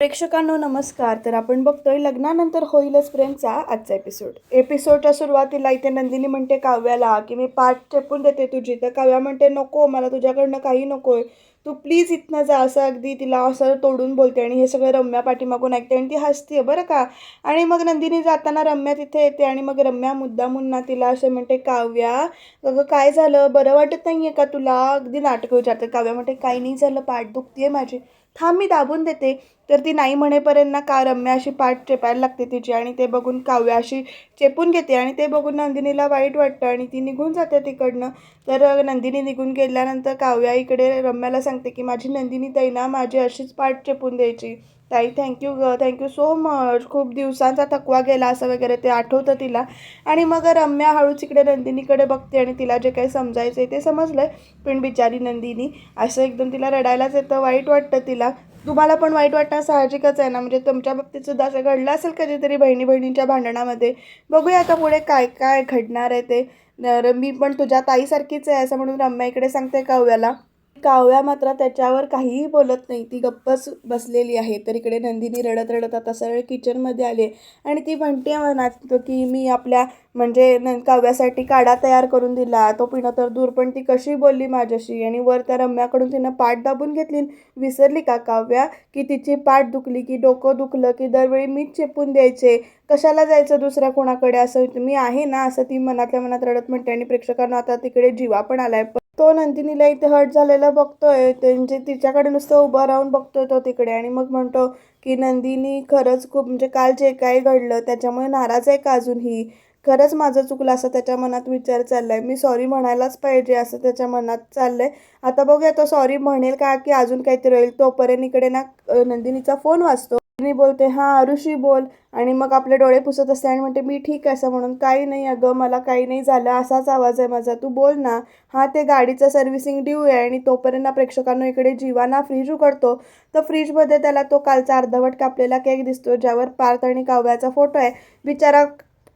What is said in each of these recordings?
प्रेक्षकांनो नमस्कार. तर आपण बघतोय लग्नानंतर होईलच प्रेमचा आजचा एपिसोड एपिसोडच्या सुरुवातीला इथे नंदिनी म्हणते काव्याला की मी पाठ चेपून देते तुझी. तर काव्या म्हणते नको मला तुझ्याकडनं काही नकोय. तू प्लीज इथनं जा असं अगदी तिला असं तोडून बोलते आणि हे सगळं रम्या पाठीमागून ऐकते आणि ती हसते बरं का? आणि मग नंदिनी जाताना रम्या तिथे येते आणि मग रम्या मुद्दामुन्ना तिला असं म्हणते काव्या अगं काय झालं? बरं वाटत नाही आहे का तुला? अगदी नाटकं विचारते काव्या म्हणते काही नाही झालं पाठ दुखतीये माझी. थांब मी दाबून देते. तर ती नाही म्हणेपर्यंत ना का रम्या अशी पाठ चेपायला लागते तिची आणि ते बघून काव्या अशी चेपून घेते आणि ते बघून नंदिनीला वाईट वाटतं आणि ती निघून जाते तिकडनं. तर नंदिनी निघून गेल्यानंतर काव्या इकडे रम्याला सांगते की माझी नंदिनी ताई ना माझी अशीच पाठ चेपून द्यायची. ताई थँक्यू ग थँक्यू सो मच खूप दिवसांचा थकवा गेला असं वगैरे ते आठवतं तिला. आणि मग रम्या हळूच इकडे नंदिनीकडे बघते आणि तिला जे काही समजायचं आहे ते समजलं पण बिचारी नंदिनी असं एकदम तिला रडायलाच येतं वाईट वाटतं तिला. तुम्हाला पण वाईट वाटणं साहजिकच आहे ना? म्हणजे तुमच्या बाबतीत सुद्धा असं घडलं असेल कधीतरी बहिणी बहिणींच्या भांडणामध्ये. बघूया आता पुढे काय काय घडणार आहे ते. तर मी पण तुझ्या ताईसारखीच आहे असं म्हणून रम्या इकडे सांगते काव्याला काव्या मात्र त्याच्यावर काहीही बोलत नाही. ती गप्पच बसलेली आहे. तर इकडे नंदिनी रडत रडत आता सरळ किचनमध्ये आले आणि ती म्हणते मनात की मी आपल्या म्हणजे न काव्यासाठी काढा तयार करून दिला. तो पिणं तर दूर पण ती कशी बोलली माझ्याशी? आणि वर त्या रम्याकडून तिनं पाठ दाबून घेतली. विसरली का काव्या? की तिची पाठ दुखली की डोकं दुखलं की दरवेळी मीच चेपून द्यायचे? कशाला जायचं दुसऱ्या कोणाकडे? असं मी आहे ना? असं ती मनातल्या मनात रडत म्हणते. आणि प्रेक्षकांना आता तिकडे जीवा पण आलाय. पण तो नंदिनीला इथे हट झालेला बघतोय. म्हणजे तिच्याकडे नुसतं उभं राहून बघतोय तो तिकडे. आणि मग म्हणतो की नंदिनी खरंच खूप म्हणजे काल जे काही घडलं त्याच्यामुळे नाराज आहे का अजूनही? खरंच माझं चुकलं असं त्याच्या मनात विचार चाललाय. मी सॉरी म्हणायलाच पाहिजे असं त्याच्या मनात चाललंय. आता बघूया तो सॉरी म्हणेल का की अजून काहीतरी होईल. तोपर्यंत इकडे ना नंदिनीचा फोन वाचतो मी बोलते हां ऋषी बोल. आणि मग आपले डोळे पुसत असते आणि म्हणते मी ठीक आहे असं म्हणून काही नाही अगं मला काही नाही झालं असाच आवाज आहे माझा तू बोल ना. हा ते गाडीचं सर्व्हिसिंग ड्यू आहे आणि तोपर्यंत प्रेक्षकांना इकडे जीवाना फ्रीज उघडतो. तर फ्रीजमध्ये त्याला तो कालचा अर्धवट कापलेला केक दिसतो ज्यावर पार्थ आणि काव्याचा फोटो आहे. बिचारा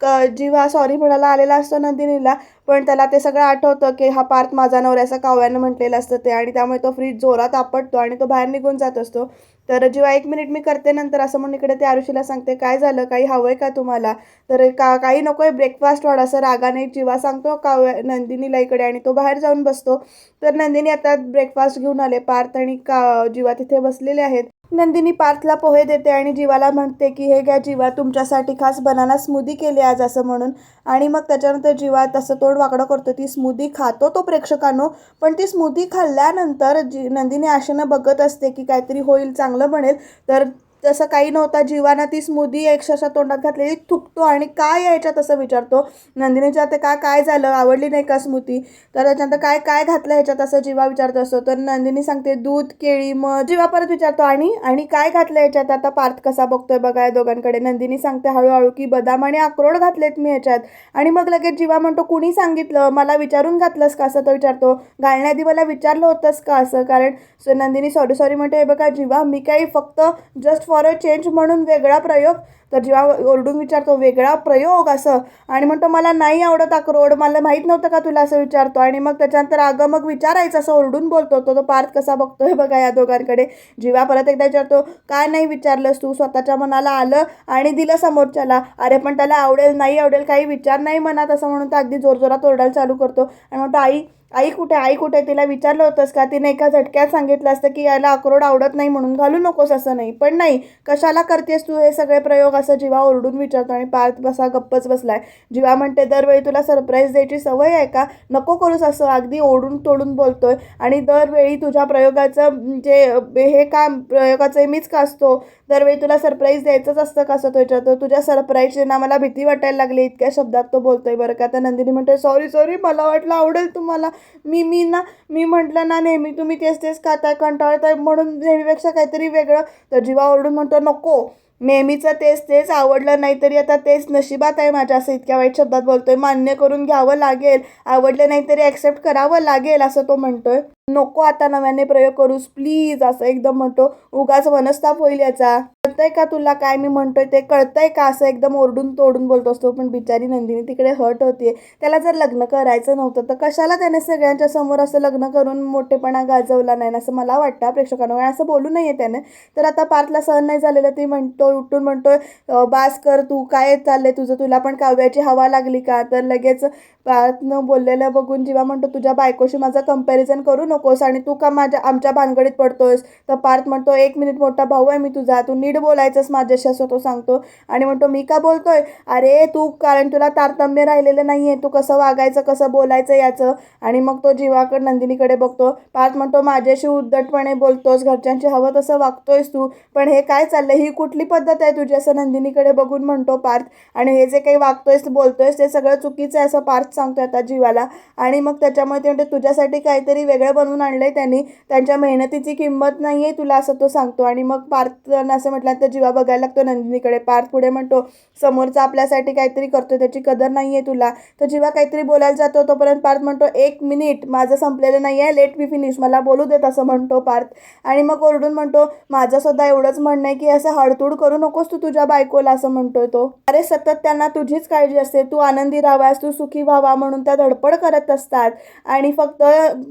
क जीवा सॉरी म्हणायला आलेला असतो नंदिनीला पण त्याला ते सगळं आठवतं की हा पार्थ माझा नवऱ्याचा काव्यानं म्हटलेलं असतं ते आणि त्यामुळे तो फ्रीज जोरात आपटतो आणि तो बाहेर निघून जात असतो. तर जेव्हा एक मिनिट मी करते नंतर असं म्हणून इकडे ते आरुषीला सांगते काय झालं? काही हवं आहे का तुम्हाला? तर का काही नको आहे ब्रेकफास्ट वाढ असं रागाने जीवा सांगतो काव्या नंदिनीला इकडे आणि तो बाहेर जाऊन बसतो. तर नंदिनी आता ब्रेकफास्ट घेऊन आले पार्थ आणि का जीवा तिथे बसलेले आहेत. नंदिनी पार्थला पोहे देते आणि जीवाला म्हणते की हे घ्या जीवा तुमच्यासाठी खास बनाना स्मूदी केली आज असं म्हणून. आणि मग त्याच्यानंतर जीवा तसं तोंड वाकडं करतो. ती स्मूदी खातो तो प्रेक्षकांनो पण ती स्मूदी खाल्ल्यानंतर जी नंदिनी आशेनं बघत असते की काहीतरी होईल चांगलं बनेल तर तसं काही नव्हता. जीवाना ती स्मूदी अक्षरशः तोंडात घातलेली थुकतो आणि काय यायच्यात असं विचारतो? नंदिनीच्या विचारते काय काय झालं? आवडली नाही का स्मृती? तर त्याच्यानंतर काय काय घातलं ह्याच्यात असं जीवा विचारत असतो. तर नंदिनी सांगते दूध केळी मग जीवा परत विचारतो. आणि आणि काय घातलं ह्याच्यात आता पार्थ कसा बघतोय बघा या दोघांकडे. नंदिनी सांगते हळूहळू की बदाम आणि अक्रोड घातलेत मी ह्याच्यात आणि मग लगेच जीवा म्हणतो कुणी सांगितलं? मला विचारून घातलंस का? असं तो विचारतो. घालण्याआधी मला विचारलं होतंस का? असं. कारण नंदिनी सॉरी सॉरी म्हणते हे बघा जीवा मी काही फक्त जस्ट फॉर अ चेंज म्हणून वेगळा प्रयोग तर जेव्हा ओरडून विचारतो वेगळा प्रयोग असं? आणि म्हणतो मला नाही आवडत अक्रोड मला माहीत नव्हतं का तुला असं विचारतो? आणि मग त्याच्यानंतर अगं मग विचारायचं असं ओरडून बोलतो तो तो पार्थ कसा बघतोय बघा या दोघांकडे. जीवा परत एकदा विचारतो काय नाही विचारलंस तू? स्वतःच्या मनाला आलं आणि दिलं समोरच्याला. अरे पण त्याला आवडेल नाही आवडेल काही विचार नाही मनात असं म्हणून तर अगदी जोरजोरात ओरडायला चालू करतो. आणि म्हणतो आई आई कुठे? आई कुठे? तिला विचारलं होतंस का? तिने एका झटक्यात सांगितलं असतं की याला अक्रोड आवडत नाही म्हणून घालू नकोस असं नाही. पण नाही कशाला करतेस तू हे सगळे प्रयोग असं जीवा ओरडून विचारतो आणि पार्थ बसा गप्पच बसलाय. जीवा म्हणते दरवेळी तुला सरप्राईज द्यायची सवय आहे का? नको करूस असं. अगदी ओढून तोडून बोलतोय आणि दरवेळी तुझ्या प्रयोगाचं म्हणजे, जे हे काम प्रयोगाचं मीच का असतो दरवेळी तुला सरप्राईज द्यायचंच असतं का असं तो विचारतो. तुझ्या सरप्राईजची ना मला भीती वाटायला लागली. इतक्या शब्दात तो बोलतोय बरं का. तर नंदिनी म्हणते सॉरी सॉरी मला वाटलं आवडेल तुम्हाला. मी मी ना मी म्हटलं ना नेहमी तुम्ही तेच तेच खाताय कंटाळताय म्हणून नेहमीपेक्षा काहीतरी वेगळं. तर जीवा ओरडून म्हणतो नको. नेहमीचं तेच तेच आवडलं नाही तरी आता तेच नशिबात आहे माझ्या असं इतक्या वाईट शब्दात बोलतोय. मान्य करून घ्यावं लागेल आवडलं नाही तरी ॲक्सेप्ट करावं लागेल असं तो म्हणतोय. नको आता नव्याने प्रयोग करूस प्लीज असं एकदम म्हणतो. उगाच मनस्ताप होईल याचा. कळतंय का तुला काय मी म्हणतोय ते? कळतंय का असं एकदम ओरडून तोडून बोलतो असतो? पण बिचारी नंदिनी तिकडे हट होतीये. त्याला जर लग्न करायचं नव्हतं तर कशाला त्याने सगळ्यांच्या समोर असं लग्न करून मोठेपणा गाजवला नाही? असं मला वाटतं प्रेक्षकांना. असं बोलू नये त्याने. तर आता पार्थला सहन नाही झालेलं. ती म्हणतो उठून म्हणतोय बास कर तू. काय चाललंय तुझं? तुला पण काव्याची हवा लागली का? तर लगेच पार्थनं बोललेलं बघून जेव्हा म्हणतो तुझ्या बायकोशी माझं कंपॅरिझन करू नकोस आणि तू का माझ्या आमच्या भानगडीत पडतोयस? तर पार्थ म्हणतो एक मिनिट मोठा भाऊ आहे मी तुझा. तू नीट बोलायचंस माझ्याशी असं तो सांगतो. आणि म्हणतो मी का बोलतोय? अरे तू कारण तुला तारतम्य राहिलेलं नाही आहे तू कसं वागायचं कसं बोलायचं याचं? आणि मग तो जीवाकडे नंदिनीकडे बघतो. पार्थ म्हणतो माझ्याशी उद्धटपणे बोलतोस घरच्यांशी हवं तसं वागतोयस तू. पण हे काय चाललंय? ही कुठली पद्धत आहे तुझी? असं नंदिनीकडे बघून म्हणतो पार्थ. आणि हे जे काही वागतोयस बोलतोयस ते सगळं चुकीचं आहे असं पार्थ सांगतोय आता जीवाला. आणि मग त्याच्यामुळे ते म्हणते तुझ्यासाठी काहीतरी वेगळं बनवून आणलंय त्यांनी. त्यांच्या मेहनतीची किंमत नाही आहे तुला असं तो सांगतो. आणि मग पार्थनं असं म्हटल्यानंतर जीवा बघायला लागतो नंदिनीकडे पार्थ पुढे म्हणतो समोरचा आपल्यासाठी काहीतरी करतोय त्याची कदर नाही आहे तुला. तर जेव्हा काहीतरी बोलायला जातो तोपर्यंत पार्थ म्हणतो एक मिनिट माझं संपलेलं नाही आहे लेट मी फिनिश मला बोलू देत असं म्हणतो पार्थ. आणि मग ओरडून म्हणतो माझं सुद्धा एवढंच म्हणणं आहे की असं हडतूड करू नकोस तू तुझ्या बायकोला असं म्हणतोय तो. अरे सतत त्यांना तुझीच काळजी असते तू आनंदी राहावास तू सुखी व्हावा म्हणून त्या धडपड करत असतात. आणि फक्त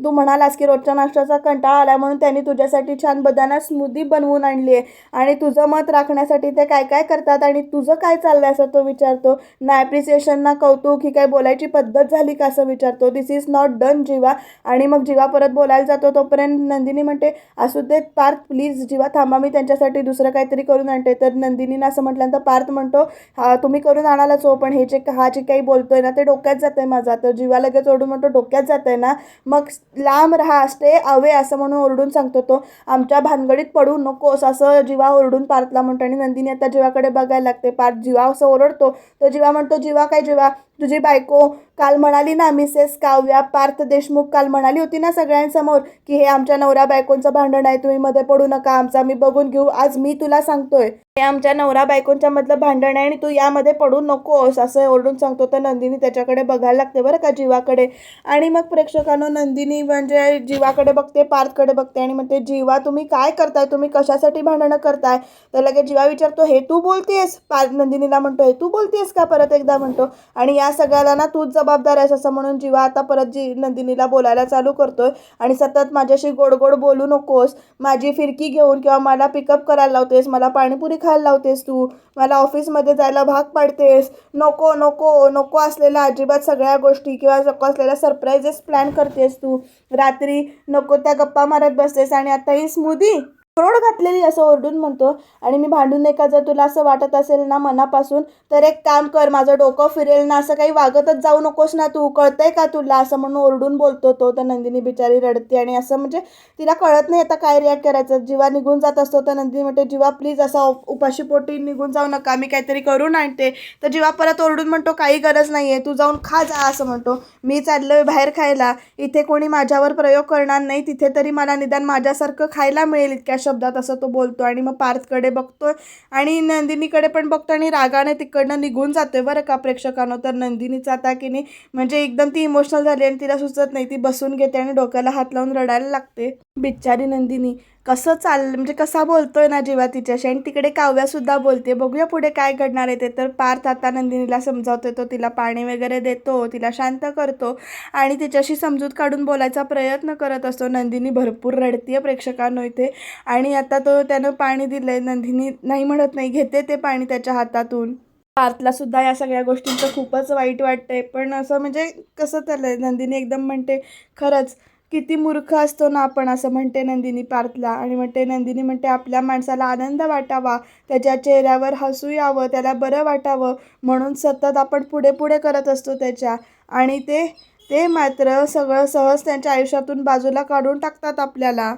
तू म्हणालास की रोजच्या नाश्त्याचा कंटाळा आला म्हणून त्यांनी तुझ्यासाठी छान बदाना स्मूदी बनवून आणली आहे. आणि तुझं मत राखण्यासाठी ते काय काय करतात आणि तुझं काय चाललंय असं तो विचारतो. ना ॲप्रिसिएशन ना कौतुक ही काय बोलायची पद्धत झाली का असं विचारतो. This is not done Jiva. आणि मग जीवा परत बोलायला जातो. तोपर्यंत नंदिनी म्हणते असू दे पार्थ प्लीज जीवा थांबा मी त्यांच्यासाठी दुसरं काहीतरी करून आणते. तर नंदिनीनं असं म्हटल्यानंतर पार्थ म्हणतो हा तुम्ही करून आणालाच हो पण हे जे हा जे काही बोलतोय ना ते डोक्यात जात आहे माझा. तर जीवा लगेच ओरडून म्हणतो डोक्यात जात आहे ना? मग लांब राहा स्टे अवे असं म्हणून ओरडून सांगतो तो आमच्या भानगडीत पडू नकोस असं जीवा ओरडून पार्थला म्हणतो आणि नंदिनी आता जीवाकडे बघायला लागते. पार्थ जीवा असं ओरडतो. तर जीवा म्हणतो जीवा काय जीवा? तुझी बायको काल म्हणाली ना मिसेस काव्या पार्थ देशमुख काल म्हणाली होती ना सगळ्यांसमोर की हे आमच्या नवरा बायकोंचं भांडण आहे तुम्ही मध्ये पडू नका आमचा मी बघून घेऊ आज मी तुला सांगतोय. हे आमच्या नवरा बायकोंच्या मधलं भांडण आहे आणि तू यामध्ये पडू नकोस असं ओरडून सांगतो तर नंदिनी त्याच्याकडे बघायला लागते बरं का जीवाकडे. आणि मग प्रेक्षकांनो नंदिनी म्हणजे जीवाकडे बघते पार्थकडे बघते आणि म्हणते जीवा तुम्ही काय करताय? तुम्ही कशासाठी भांडणं करताय? तर लगेच जीवा विचारतो हे तू बोलतेस? पार्थ नंदिनीला म्हणतो हे तू बोलतेस का? परत एकदा म्हणतो. आणि या सगळ्याला ना तूच जबाबदार आहेस असं म्हणून जीवा आता परत जी नंदिनीला बोलायला चालू करतोय आणि सतत माझ्याशी गोड गोड बोलू नकोस. माझी फिरकी घेऊन किंवा मला पिकअप करायला लावतेस मला पाणीपुरी खायला लावतेस तू मला ऑफिसमध्ये जायला भाग पाडतेस. नको नको नको असलेल्या अजिबात सगळ्या गोष्टी किंवा नको असलेल्या सरप्राईजेस प्लॅन करतेस तू. रात्री नको त्या गप्पा मारत बसतेस आणि आता ही स्मूदी रोड घातलेली असं ओरडून म्हणतो. आणि मी भांडून नाही का जर तुला असं वाटत असेल ना मनापासून तर एक काम कर माझं डोकं फिरेल ना असं काही वागतच जाऊ नकोस ना तू. कळतंय का तुला? असं म्हणून ओरडून बोलतो तो तर नंदिनी बिचारी रडते. आणि असं म्हणजे तिला कळत नाही आता काय रिॲक्ट करायचं. जीवा निघून जात असतो तर नंदिनी म्हणते जीवा प्लीज असा उपाशी पोटी निघून जाऊ नका. मी काहीतरी करून आणते तर जीवा परत ओरडून म्हणतो काही गरज नाही आहे तू जाऊन खा जा असं म्हणतो. मी चाललोय बाहेर खायला. इथे कोणी माझ्यावर प्रयोग करणार नाही. तिथे तरी मला निदान माझ्यासारखं खायला मिळेल इतक्या शब्दात असं तो बोलतो आणि मग पार्थकडे बघतोय. आणि नंदिनीकडे पण बघतो आणि रागाने तिकडनं निघून जातोय बरं का प्रेक्षकांनो. तर नंदिनीचा आता की नाही म्हणजे एकदम ती इमोशनल झाली आणि तिला सुचत नाही. ती बसून घेते आणि डोक्याला हात लावून रडायला लागते. बिचारी नंदिनी. कसं चाल म्हणजे कसा बोलतोय ना जेव्हा तिच्याशी? आणि तिकडे काव्यासुद्धा बोलते बघूया पुढे काय घडणार आहे ते. तर पार्थ आता नंदिनीला समजावतो तो तिला पाणी वगैरे देतो तिला शांत करतो आणि तिच्याशी समजूत काढून बोलायचा प्रयत्न करत असतो. नंदिनी भरपूर रडतीये प्रेक्षकांनो इथे. आणि आता तो त्यानं पाणी दिलंय. नंदिनी नाही म्हणत नाही घेते ते पाणी त्याच्या हातातून. पार्थला सुद्धा या सगळ्या गोष्टींचं खूपच वाईट वाटतंय. पण असं म्हणजे कसं चाललंय? नंदिनी एकदम म्हणते खरंच किती मूर्ख असतो ना आपण असं म्हणते नंदिनी पार्थला. आणि म्हणते नंदिनी म्हणते आपल्या माणसाला आनंद वाटावा त्याच्या चेहऱ्यावर हसू यावं त्याला बरं वाटावं म्हणून सतत आपण पुढे पुढे करत असतो त्याच्या. आणि ते ते मात्र सगळं सहज त्यांच्या आयुष्यातून बाजूला काढून टाकतात आपल्याला.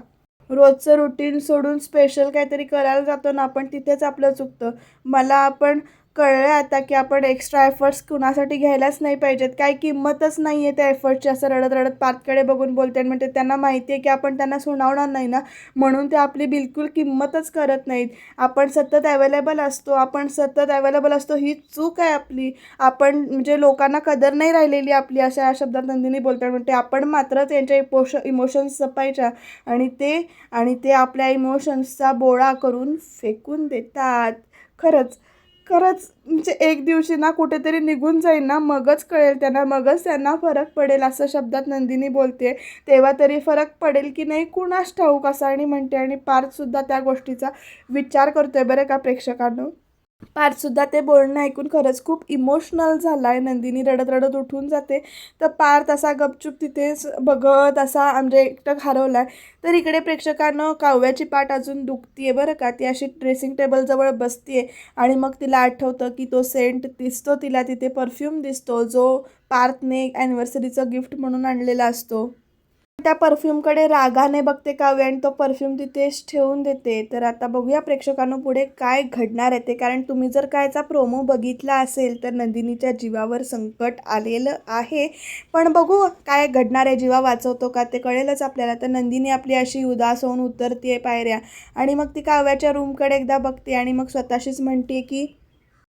रोजचं रुटीन सोडून स्पेशल काहीतरी करायला जातो ना आपण तिथेच आपलं चुकतं. मला आपण कळलं आता की आपण एक्स्ट्रा एफर्ट्स कुणासाठी घ्यायलाच नाही पाहिजेत. काय किंमतच नाही आहे त्या एफर्टची असं रडत रडत पातकडे बघून बोलते आणि म्हणते त्यांना माहिती आहे की आपण त्यांना सुनावणार नाही ना? म्हणून ते आपली बिलकुल किंमतच करत नाहीत. आपण सतत अवेलेबल असतो. आपण सतत अवेलेबल असतो. ही चूक आहे आपली. आपण म्हणजे लोकांना कदर नाही राहिलेली आपली अशा या शब्दात नंदिनी बोलते म्हणते आपण मात्र त्यांच्या इमोश इमोशन्स जपायच्या आणि ते आणि ते आपल्या इमोशन्सचा बोळा करून फेकून देतात. खरंच. खरंच म्हणजे एक दिवशी ना कुठेतरी निघून जाईल ना मगच कळेल त्यांना मगच त्यांना फरक पडेल असं शब्दात नंदिनी बोलते. तेव्हा तरी फरक पडेल की नाही कुणास ठाऊक असं आणि म्हणते. आणि पार्थसुद्धा त्या गोष्टीचा विचार करतोय बरं का प्रेक्षकांनो? पार्थसुद्धा ते बोलणं ऐकून खरंच खूप इमोशनल झाला आहे नंदिनी रडत रडत उठून जाते. तर पार्थ असा गपचूप तिथेच बघत असा म्हणजे एकटक हरवला आहे तर इकडे प्रेक्षकानं काव्याची पाठ अजून दुखतीये बरं का? ती अशी ड्रेसिंग टेबलजवळ बसतीये. आणि मग तिला आठवतं की तो सेंट दिसतो तिला तिथे परफ्यूम दिसतो जो पार्थने ॲनिव्हर्सरीचं गिफ्ट म्हणून आणलेला असतो. त्या परफ्यूमकडे रागाने बघते काव्य आणि तो परफ्यूम तिथेच ठेवून देते. तर आता बघूया प्रेक्षकांनो पुढे काय घडणार आहे ते. कारण तुम्ही जर कायचा प्रोमो बघितला असेल तर नंदिनीच्या जीवावर संकट आलेलं आहे. पण बघू काय घडणार आहे. जीवा वाचवतो का ते कळेलच आपल्याला. तर नंदिनी आपली अशी उदास होऊन उतरते पायऱ्या. आणि मग ती काव्याच्या रूमकडे एकदा बघते आणि मग स्वतःशीच म्हणते की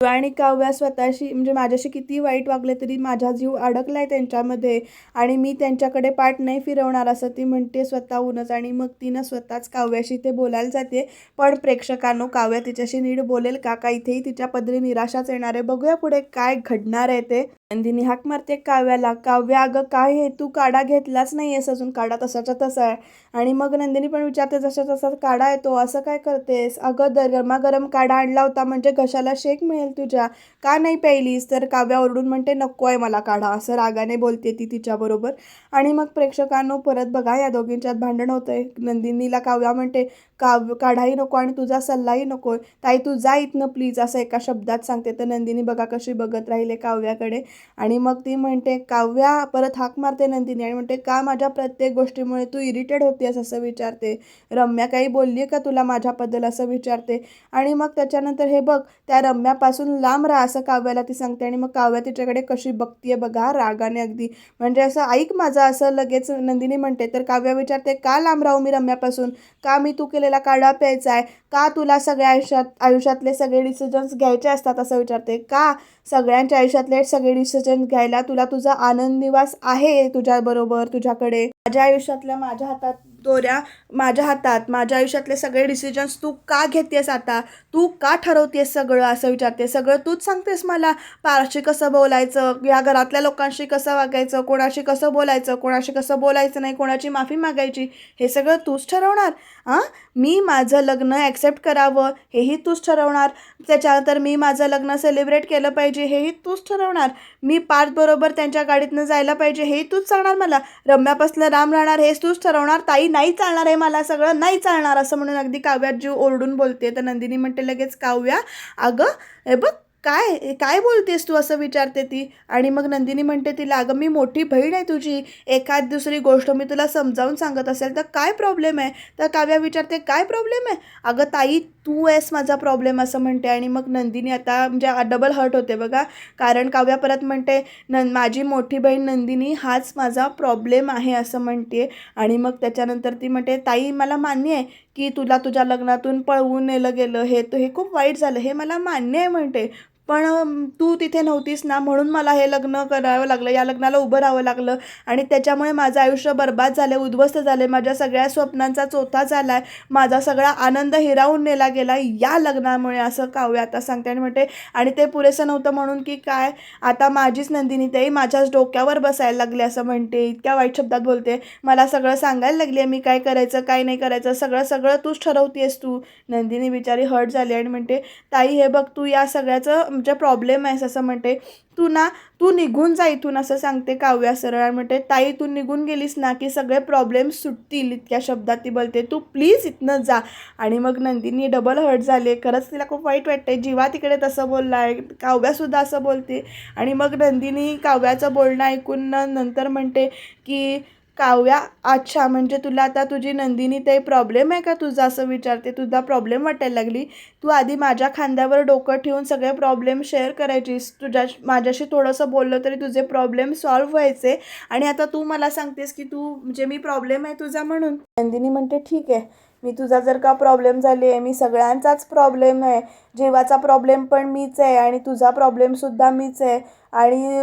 आणि काव्या स्वतःशी म्हणजे माझ्याशी किती वाईट वागले तरी माझा जीव अडकला आहे त्यांच्यामध्ये आणि मी त्यांच्याकडे पाठ नाही फिरवणार असं ती म्हणते स्वतःहूनच. आणि मग तिनं स्वतःच काव्याशी ते बोलायला जाते. पण प्रेक्षकांनो काव्या तिच्याशी नीट बोलेल का? का इथेही तिच्या पदरी निराशाच येणार आहे? बघूया पुढे काय घडणार आहे ते. नंदिनी हाक मारते काव्याला काव्या अगं काय हे? तू काढा घेतलाच नाही आहेस अजून काढा तसाच्या तसा आहे. आणि मग नंदिनी पण विचारते जसा तसा काढा येतो असं काय करतेस? अगं दर गरमागरम काढा आणला होता म्हणजे घशाला शेक मिळेल तुझ्या. का नाही प्यायलीस? तर काव्या ओरडून म्हणते नको आहे मला काढा. असं रागाने बोलते ती तिच्याबरोबर आणि मग प्रेक्षकांनो परत बघा या दोघींच्यात भांडण होतं आहे नंदिनीला काव्या म्हणते का काढाही नको आणि तुझा सल्लाही नको. ताई तू जा इथनं प्लीज असं एका शब्दात सांगते. तर नंदिनी बघा कशी बघत राहिले काव्याकडे. आणि मग ती म्हणते काव्या परत हाक मारते नंदिनी. आणि म्हणते का माझ्या प्रत्येक गोष्टीमुळे तू इरिटेड होतीस असं विचारते. रम्या काही बोलली आहे का तुला माझ्याबद्दल? असं विचारते. आणि मग त्याच्यानंतर हे बघ त्या रम्यापासून लांब राहा असं काव्याला ती सांगते. आणि मग काव्या तिच्याकडे कशी बघतीये बघा रागाने अगदी. म्हणजे असं ऐक माझं असं लगेच नंदिनी म्हणते. तर काव्या विचारते का लांब राहू मी रम्यापासून? का मी तू केलेला काढा प्यायचा आहे. का तुला सगळ्या आयुष्यात आयुष्यातले सगळे डिसिजन्स घ्यायचे असतात असं विचारते? का सगळ्यांच्या आयुष्यातले सगळे डिसिजन घ्यायला तुला तुझा आनंद निवास आहे तुझ्याबरोबर तुझ्याकडे? माझ्या आयुष्यातल्या माझ्या हातात दोऱ्या माझ्या हातात माझ्या आयुष्यातले सगळे डिसिजन्स तू का घेतेस आता? तू का ठरवतेस सगळं असं विचारते सगळं तूच सांगतेस मला? पारशी कसं बोलायचं? या घरातल्या लोकांशी कसं वागायचं? कोणाशी कसं बोलायचं? कोणाशी कसं बोलायचं नाही? कोणाची माफी मागायची? हे सगळं तूच ठरवणार? हां मी माझं लग्न ॲक्सेप्ट करावं हेही तूच ठरवणार? त्याच्यानंतर मी माझं लग्न सेलिब्रेट केलं पाहिजे हेही तूच ठरवणार? मी पार्थबरोबर त्यांच्या गाडीतनं जायला पाहिजे. हे तूच सांगणार मला? रम्यापासनं राम राहणार हेच तूच ठरवणार? ताई नाही चालणार आहे मला सगळं? नाही चालणार असं म्हणून अगदी काव्यात जीव ओरडून बोलते तर नंदिनी म्हणते लगेच काव्या. अगं हे बघ काय काय बोलतेस तू असं विचारते ती? आणि मग नंदिनी म्हणते तिला अगं मी मोठी बहीण आहे तुझी. एखाद दुसरी गोष्ट मी तुला समजावून सांगत असेल तर काय प्रॉब्लेम आहे तर काव्या विचारते काय प्रॉब्लेम आहे? अगं ताई तू आहेस माझा प्रॉब्लेम असं म्हणते. आणि मग नंदिनी आता म्हणजे डबल हर्ट होते बघा. कारण काव्या परत म्हणते नं माझी मोठी बहीण नंदिनी हाच माझा प्रॉब्लेम आहे असं म्हणते. आणि मग त्याच्यानंतर ती म्हणते ताई मला मान्य आहे की तुला तुझ्या लग्नातून पळवून नेलं गेलं. हे तर हे खूप वाईट झालं. हे मला मान्य आहे म्हणते. पण तू तिथे नव्हतीस ना म्हणून मला हे लग्न करावं लागलं. या लग्नाला उभं राहावं लागलं आणि त्याच्यामुळे माझं आयुष्य बर्बाद झालं उद्ध्वस्त झाले. माझ्या सगळ्या स्वप्नांचा चोथा झाला आहे माझा सगळा आनंद हिरावून नेला गेला. या लग्नामुळे असं काव्य आता सांगते आणि म्हणते आणि ते पुरेसं नव्हतं म्हणून की काय? आता माझीच नंदिनी तेही माझ्याच डोक्यावर बसायला लागले असं म्हणते. इतक्या वाईट शब्दात बोलते. मला सगळं सांगायला लागली आहे. मी काय करायचं काय नाही करायचं? सगळं सगळं तूच ठरवतेस तू. नंदिनी बिचारी हर्ट झाली आणि म्हणते ताई हे बघ तू या सगळ्याचं म्हणजे प्रॉब्लेम आहेस असं म्हणते. तू ना तू निघून जा इथून असं सांगते काव्या सरळ म्हणते ताई तू निघून गेलीस ना की सगळे प्रॉब्लेम सुटतील इतक्या शब्दात ती बोलते. तू प्लीज इथनं जा. आणि मग नंदिनी डबल हर्ट झाले. खरंच तिला खूप वाईट वाटते जीवा तिकडे तसं बोलला आहे काव्यासुद्धा असं बोलते. आणि मग नंदिनी काव्याचं बोलणं ऐकून नंतर म्हणते की काव्या अच्छा म्हणजे तुला आता तुझी नंदिनी ते प्रॉब्लेम आहे का? तुझा असं विचारते तुझा प्रॉब्लेम वाटायला लागली. तू आधी माझ्या खांद्यावर डोकं ठेवून सगळे प्रॉब्लेम शेअर करायचीस. तुझ्या माझ्याशी थोडंसं बोललं तरी तुझे प्रॉब्लेम सॉल्व्ह व्हायचे. आणि आता तू मला सांगतेस की तू म्हणजे मी प्रॉब्लेम आहे तुझा म्हणून. नंदिनी म्हणते ठीक आहे. मी तुझा जर का प्रॉब्लेम झाली आहे मी सगळ्यांचाच प्रॉब्लेम आहे. जीवाचा प्रॉब्लेम पण मीच आहे आणि तुझा प्रॉब्लेमसुद्धा मीच आहे. आणि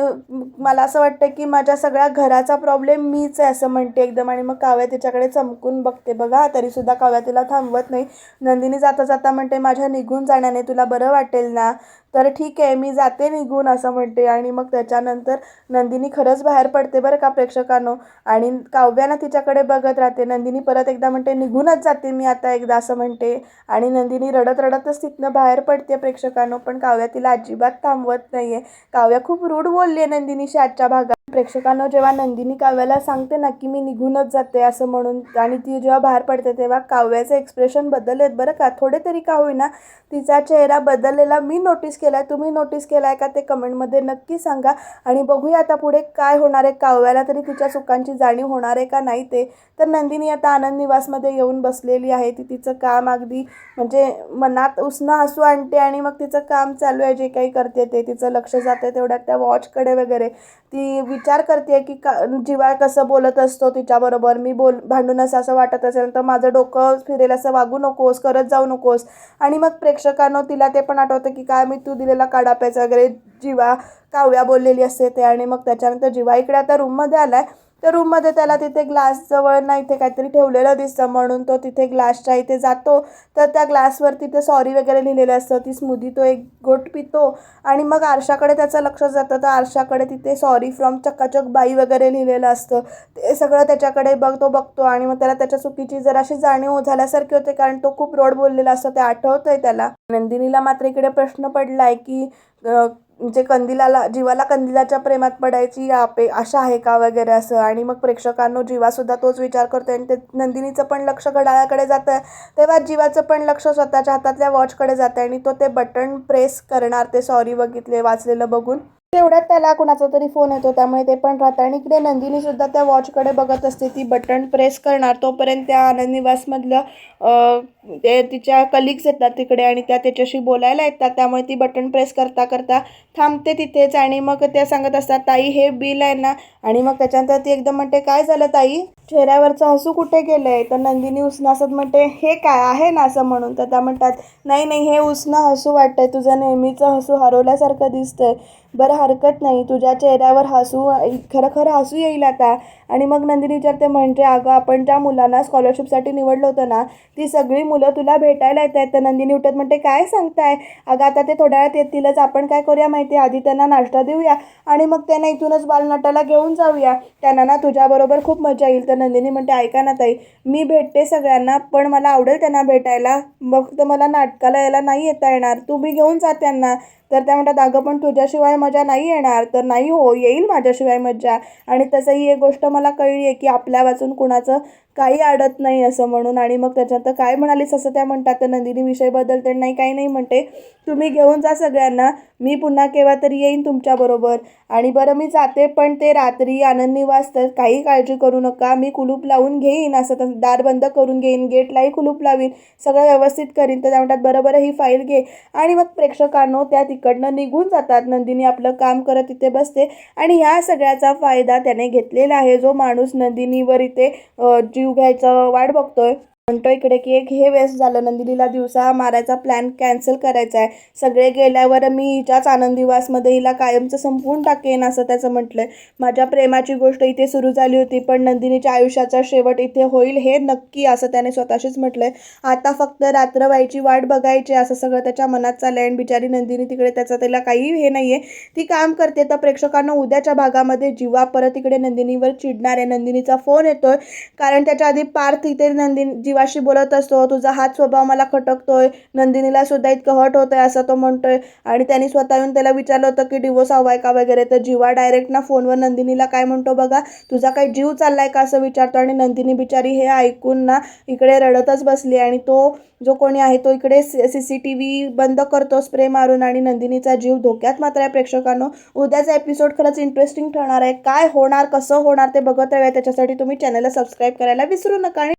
मला असं वाटतं की माझ्या सगळ्या घराचा प्रॉब्लेम मीच आहे असं म्हणते एकदम. आणि मग काव्या तिच्याकडे चमकून बघते. बघा तरीसुद्धा काव्या तिला थांबवत नाही. नंदिनी जाता जाता म्हणते माझ्या निघून जाण्याने तुला बरं वाटेल ना? तर ठीक आहे मी जाते निघून असं म्हणते. आणि मग त्याच्यानंतर नंदिनी खरंच बाहेर पडते बरं का प्रेक्षकांनो. आणि काव्यानं तिच्याकडे बघत राहते. नंदिनी परत एकदा म्हणते निघूनच जाते मी आता एकदा असं म्हणते. आणि नंदिनी रडत रडतच तिथनं बाहेर पडते प्रेक्षकांनो. पण काव्या तिला अजिबात थांबवत नाही आहे काव्या खूप रूढ बोलली आहे नंदिनीशी आजच्या भागात. प्रेक्षकांनो जेव्हा नंदिनी काव्याला सांगते ना की मी निघूनच जाते असं म्हणून आणि ती जेव्हा बाहेर पडते तेव्हा काव्याचे एक्सप्रेशन बदललेत. बरं का? थोडे तरी का होईना तिचा चेहरा बदललेला मी नोटीस केला आहे तुम्ही नोटीस केला आहे का ते कमेंटमध्ये नक्की सांगा. आणि बघूया आता पुढे काय होणार आहे. काव्याला तरी तिच्या चुकांची जाणीव होणार आहे का नाही ते. तर नंदिनी आता आनंद निवासमध्ये येऊन बसलेली आहे. ती तिचं काम अगदी म्हणजे मनात उसणं हसू आणते आणि मग तिचं काम चालू आहे. जे काही करते ते तिचं लक्ष जाते तेवढ्यात त्या वॉचकडे वगैरे. ती विचार करते की का जिवा कसं बोलत असतो तिच्याबरोबर? मी बोल भांडून असं असं वाटत असेल तर माझं डोकं फिरेल असं वागू नकोस करत जाऊ नकोस. आणि मग प्रेक्षकांनो तिला ते पण आठवतं की काय मी तू दिलेला काढा प्यायचा वगैरे जिवा काव्या बोललेली असते ते. आणि मग त्याच्यानंतर जिवा इकडे आता रूममध्ये आला आहे त्या रूममध्ये त्याला तिथे ग्लासजवळ ना इथे काहीतरी ठेवलेलं दिसतं. म्हणून तो तिथे ग्लासच्या इथे जातो. तर त्या ग्लासवर तिथे सॉरी वगैरे लिहिलेलं असतं. ती स्मूदी तो एक गोट पितो. आणि मग आरशाकडे त्याचं लक्ष जातं. तर आरशाकडे तिथे सॉरी फ्रॉम चकाचक बाई वगैरे लिहिलेलं असतं. ते सगळं त्याच्याकडे बघतो बघतो. आणि मग त्याला त्याच्या चुकीची जराशी जाणीव झाल्यासारखी होते. कारण तो खूप रोड बोललेला असतो. ते आठवतं आहे त्याला. नंदिनीला मात्र इकडे प्रश्न पडला आहे की म्हणजे कंदिलाला जीवाला कंदिलाच्या प्रेमात पडायची आपे आशा आहे का वगैरे असं? आणि मग प्रेक्षकांनो जीवासुद्धा तोच विचार करतो आणि ते नंदिनीचं पण लक्ष घड्याळाकडे जातं तेव्हा जीवाचं पण लक्ष स्वतःच्या हातातल्या वॉचकडे जातं आणि तो ते बटन प्रेस करणार ते सॉरी बघितले वाचलेलं बघून. तेवढ्यात त्याला कुणाचा तरी फोन येतो. त्यामुळे ते पण राहतं आणि इकडे नंदिनी सुद्धा त्या वॉचकडे बघत असते. ती बटन प्रेस करणार. तोपर्यंत त्या आनंद निवासमधलं ते तिच्या कलिग्स येतात तिकडे आणि त्या त्याच्याशी बोलायला येतात. त्यामुळे ती बटन प्रेस करता करता थांबते तिथेच आणि मग त्या सांगत असतात ताई हे बिल आहे ना? आणि मग त्याच्यानंतर ती एकदम म्हणते काय झालं ताई? चेहऱ्यावरचं हसू कुठे गेलं आहे तर नंदिनी उसनासत म्हणते हे काय आहे ना असं म्हणून? तर त्या म्हणतात नाही नाही हे उसनं हसू वाटतंय. तुझं नेहमीचं हसू हरवल्यासारखं दिसतंय. बरं हरकत नाही. तुझ्या चेहऱ्यावर हसू खरं खरं हसू येईल आता. आणि मग नंदिनी विचारते म्हणजे अगं आपण ज्या मुलांना स्कॉलरशिपसाठी निवडलं होतं ना ती सगळी मुलं तुला भेटायला येत आहेत. तर नंदिनी उठत म्हणते काय सांगताय? अगं आता ते थोड्या वेळात येतीलच. आपण काय करूया माहिती आहे? आधी त्यांना नाश्ता देऊया आणि मग त्यांना इथूनच बालनाटाला घेऊन जाऊया. त्यांना ना तुझ्याबरोबर खूप मजा येईल. तर नंदिनी म्हणते ऐका ना ताई मी भेटते सगळ्यांना पण मला आवडेल त्यांना भेटायला. फक्त मला नाटकाला यायला नाही येता येणार. तू मी घेऊन जा त्यांना. तर त्या म्हणतात अगं पण तुझ्याशिवाय मजा नाही येणार. तर नाही हो येईल माझ्याशिवाय मजा आणि तसंही एक गोष्ट मला कळली आहे की आपल्या वाचून कुणाचं काही अडत नाही असं म्हणून. आणि मग त्याच्यानंतर काय म्हणालीस? असं त्या म्हणतात तर नंदिनी विषय बदलते नाही काही नाही म्हणते. तुम्ही घेऊन जा सगळ्यांना. मी पुन्हा केव्हा तरी येईन तुमच्याबरोबर आणि बरं मी जाते पण ते रात्री आनंद निवास तर काही काळजी करू नका. मी कुलूप लावून घेईन. असं तर दार बंद करून घेईन. गेटलाही कुलूप लावीन. सगळं व्यवस्थित करीन. तर त्या म्हणतात बरं बरं ही फाईल घे. आणि मग प्रेक्षकांनो त्या तिकडनं निघून जातात. नंदिनी आपलं काम करत इथे बसते. आणि ह्या सगळ्याचा फायदा त्याने घेतलेला आहे. जो माणूस नंदिनीवर इथे जी जीव घ्यायचं वाट बघतोय. म्हणतो इकडे की एक हे वेस्ट झालं नंदिनीला दिवसा मारायचा प्लॅन कॅन्सल करायचा आहे. सगळे गेल्यावर मी हिच्याच आनंदीवासमध्ये हिला कायमचं संपवून टाकेन असं त्याचं म्हटलंय. माझ्या प्रेमाची गोष्ट इथे सुरू झाली होती पण नंदिनीच्या आयुष्याचा शेवट इथे होईल हे नक्की असं त्याने स्वतःशीच आहे आता फक्त रात्र व्हायची वाट बघायची असं सगळं त्याच्या मनात चाललं आहे आणि बिचारी नंदिनी तिकडे त्याचं त्याला काही हे नाही आहे ती काम करते तर प्रेक्षकांना उद्याच्या भागामध्ये जीवा परत इकडे नंदिनीवर चिडणार आहे. नंदिनीचा फोन येतोय. कारण त्याच्या आधी पार्थ इथे नंदिनी जीवा मगाशी बोलत असतो तुझा हाच स्वभाव मला खटकतोय. नंदिनीला सुद्धा इतकं हट होतंय असं तो म्हणतोय. आणि त्यांनी स्वतः येऊन त्याला विचारलं होतं की डिवोर्स हवाय का वगैरे? तर जीवा डायरेक्ट ना फोनवर नंदिनीला काय म्हणतो बघा तुझा काही जीव चाललाय का? असं विचारतो. आणि नंदिनी बिचारी हे ऐकून ना इकडे रडतच बसली आणि तो जो कोणी आहे तो इकडे सी सी टी व्ही बंद करतो स्प्रे मारून आणि नंदिनीचा जीव धोक्यात मात्र आहे प्रेक्षकांनो. उद्याचा एपिसोड खरंच इंटरेस्टिंग ठरणार आहे. काय होणार कसं होणार ते बघत राहूया त्याच्यासाठी तुम्ही चॅनलला सबस्क्राईब करायला विसरू नका. आणि